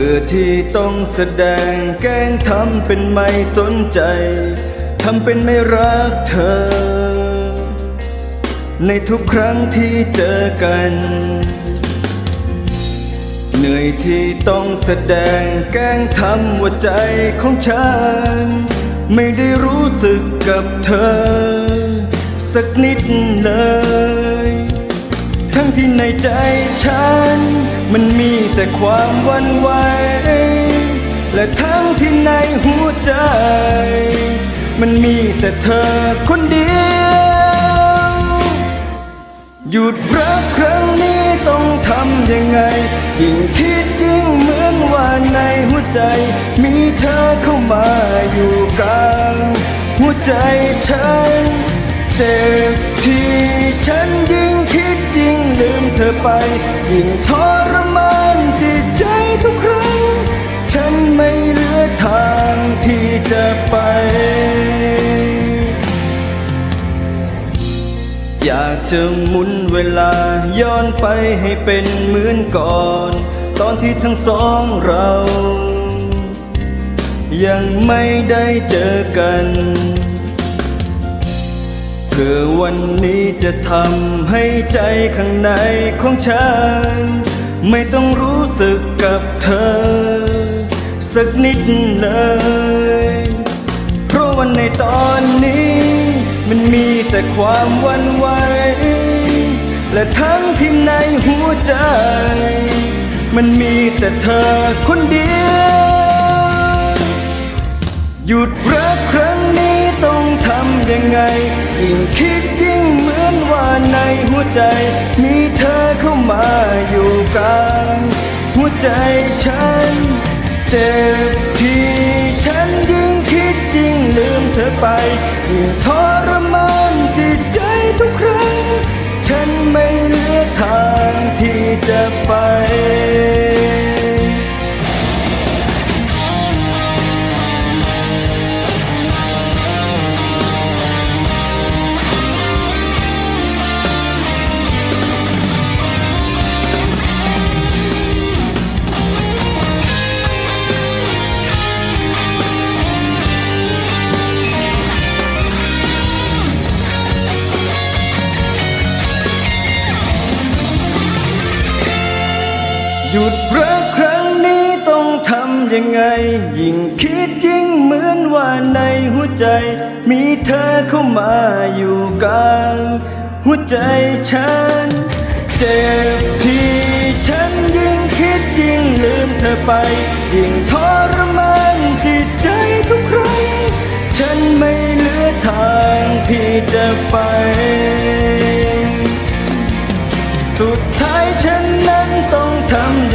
บื่อที่ต้องแสดงแกล้งทำเป็นไม่สนใจ ทำเป็นไม่รักเธอ ในทุกครั้งที่เจอกัน เหนื่อยที่ต้องแสดงแกล้งทำว่าใจของฉัน ไม่ได้รู้สึกกับเธอ สักนิดเลย ทั้งที่ในใจฉัน มันมีแต่ความวันไหว และทั้งที่ในหัวใจ มันมีแต่เธอคนเดียว หยุดรักครั้งนี้ต้องทำยังไง ยิ่งคิดยิ่งเหมือนว่าในหัวใจ มีเธอเข้ามาอยู่กลางหัวใจฉัน เจ็บที่ฉันยิ่ ไป ยิ่งทรมานจิตใจทุกครั้ง ฉันไม่เหลือทางที่จะไป อยากจะหมุนเวลาย้อนไปให้เป็นเหมือนก่อน ตอนที่ทั้งสองเรา ยังไม่ได้เจอกัน พื่อวันนี้จะทำให้ใจข้างในของฉัน ไม่ต้องรู้สึกกับเธอ สักนิดเลย เพราะวันในตอนนี้ มันมีแต่ความวันไหว และทั้งที่ในหัวใจ มันมีแต่เธอคนเดียว หยุดรัก คิดยิ่งเหมือนว่าในหัวใจ มีเธอเข้ามาอยู่กลางหัวใจฉัน เจ็บที่ฉันยิ่งคิดยิ่งลืมเธอไปยิ่งทรมานจิตใจทุกครั้ง ฉันไม่เหลือทางที่จะไป หยุดรักครั้งนี้ต้องทำยังไง ยิ่งคิดยิ่งเหมือนว่าในหัวใจ มีเธอเข้ามาอยู่กลาง หัวใจฉัน เจ็บที่ฉันยิ่งคิดยิ่งลืมเธอไป ยิ่งทรมานจิตใจทุกครั้ง ฉันไม่เหลือทางที่จะไป ทำ